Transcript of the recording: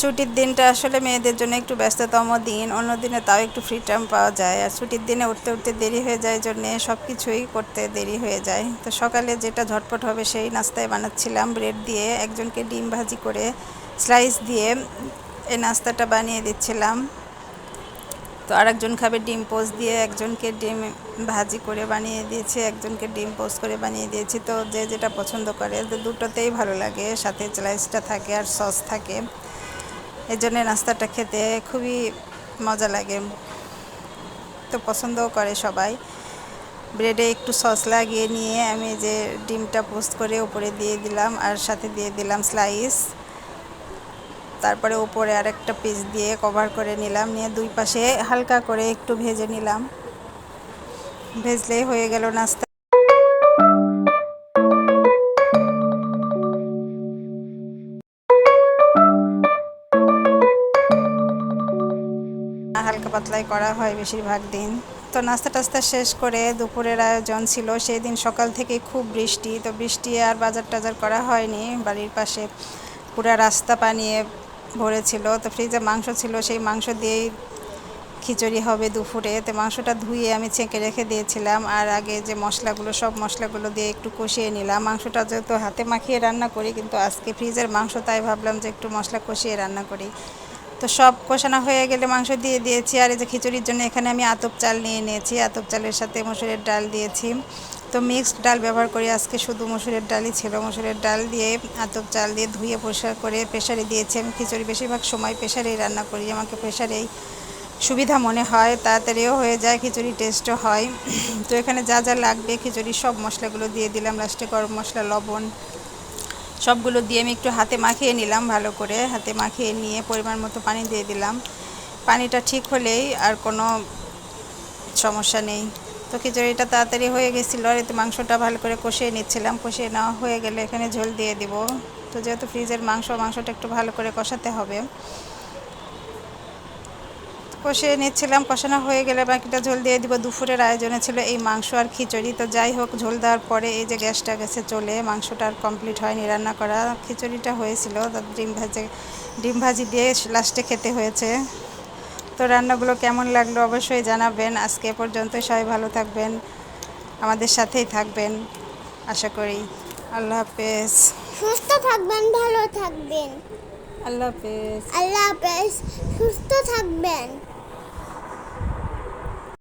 ছুটির দিনটা আসলে মেয়েদের জন্য একটু ব্যস্ততম দিন, অন্য দিনে তাও একটু ফ্রি টাইম পাওয়া যায়। আর ছুটির দিনে উঠতে উঠতে দেরি হয়ে যায় জন্যে সব কিছুই করতে দেরি হয়ে যায়। তো সকালে যেটা ঝটপট হবে সেই নাস্তায় বানাচ্ছিলাম ব্রেড দিয়ে, একজনকে ডিম ভাজি করে স্লাইস দিয়ে এই নাস্তাটা বানিয়ে দিচ্ছিলাম। তো আরেকজন খাবে ডিম পোস্ট দিয়ে, একজনকে ডিম ভাজি করে বানিয়ে দিয়েছি, একজনকে ডিম পোস্ট করে বানিয়ে দিয়েছি। তো যে যেটা পছন্দ করে, তো দুটোতেই ভালো লাগে, সাথে স্লাইসটা থাকে আর সস থাকে। এই জন্য নাস্তাটা খেতে খুবই মজা লাগে। তো পছন্দও করে সবাই। ব্রেডে একটু সস লাগিয়ে নিয়ে আমি যে ডিমটা পোস্ট করে উপরে দিয়ে দিলাম আর সাথে দিয়ে দিলাম স্লাইস। তারপরে উপরে আরেকটা পিস দিয়ে কভার করে নিলাম, নিয়ে দুই পাশে হালকা করে একটু ভেজে নিলাম। ভেজলেই হয়ে গেল নাস্তা। পাতলাই করা হয় বেশিরভাগ দিন। তো নাস্তা টাস্তা শেষ করে দুপুরের আয়োজন ছিল। সেই দিন সকাল থেকে খুব বৃষ্টি। তো বৃষ্টি আর বাজার টাজার করা হয়নি। বাড়ির পাশে পুরা রাস্তা পানিয়ে ভরেছিল। তো ফ্রিজে মাংস ছিল। সেই মাংস দিয়েই খিচুড়ি হবে দুপুরে। তো মাংসটা ধুয়ে আমি ছেঁকে রেখে দিয়েছিলাম। আর আগে যে মশলাগুলো, সব মশলাগুলো দিয়ে একটু কষিয়ে নিলাম। মাংসটা যেহেতু হাতে মাখিয়ে রান্না করি, কিন্তু আজকে ফ্রিজের মাংস, তাই ভাবলাম যে একটু মশলা কষিয়ে রান্না করি। তো সব কষানো হয়ে গেলে মাংস দিয়ে দিয়েছি। আর এই যে খিচুড়ির জন্য এখানে আমি আতপ চাল নিয়ে নিয়েছি। আতপ চালের সাথে মসুরের ডাল দিয়েছি। তো মিক্সড ডাল ব্যবহার করি। আজকে শুধু মসুরের ডালই ছিল। মসুরের ডাল দিয়ে আতপ চাল দিয়ে ধুয়ে পরিষ্কার করে প্রেশারে দিয়েছি। আমি খিচুড়ি বেশিরভাগ সময় প্রেশারেই রান্না করি। আমাকে প্রেশারেই সুবিধা মনে হয়, তাড়াতাড়িও হয়ে যায়, খিচুড়ি টেস্টও হয়। তো এখানে যা যা লাগবে খিচুড়ির সব মশলাগুলো দিয়ে দিলাম। লাস্টে গরম মশলা, লবণ সবগুলো দিয়ে আমি একটু হাতে মাখিয়ে নিলাম ভালো করে। হাতে মাখিয়ে নিয়ে পরিমাণ মতো পানি দিয়ে দিলাম। পানিটা ঠিক হলেই আর কোনো সমস্যা নেই। তো খিচুড়িটা তাড়াতাড়ি হয়ে গেছিল, আর এতে মাংসটা ভালো করে কষিয়ে নিচ্ছিলাম। কষিয়ে নেওয়া হয়ে গেলে এখানে ঝোল দিয়ে দিব। তো যেহেতু ফ্রিজের মাংস, মাংসটা একটু ভালো করে কষাতে হবে। কষিয়ে নিচ্ছিলাম কষানো হয়ে গেলে বাকিটা ঝোল দিয়ে দিব। দুপুরের আয়োজনে ছিল এই মাংস আর খিচুড়ি। তো যাই হোক ঝোল দেওয়ার পরে এই যে গ্যাসটা গেছে চলে মাংসটা আর কমপ্লিট হয়নি রান্না করা। খিচুড়িটা হয়েছিল ডিম ভাজে ডিম ভাজি দিয়ে লাস্টে খেতে হয়েছে। তো রান্নাগুলো কেমন লাগল অবশ্যই জানাবেন। আজকে পর্যন্ত সবাই ভালো থাকবেন আমাদের সাথেই থাকবেন আশা করি। আল্লাহ হাফেজ। সুস্থ থাকবেন ভালো থাকবেন। আল্লাহ হাফেজ। আল্লাহ হাফেজ সুস্থ থাকবেন।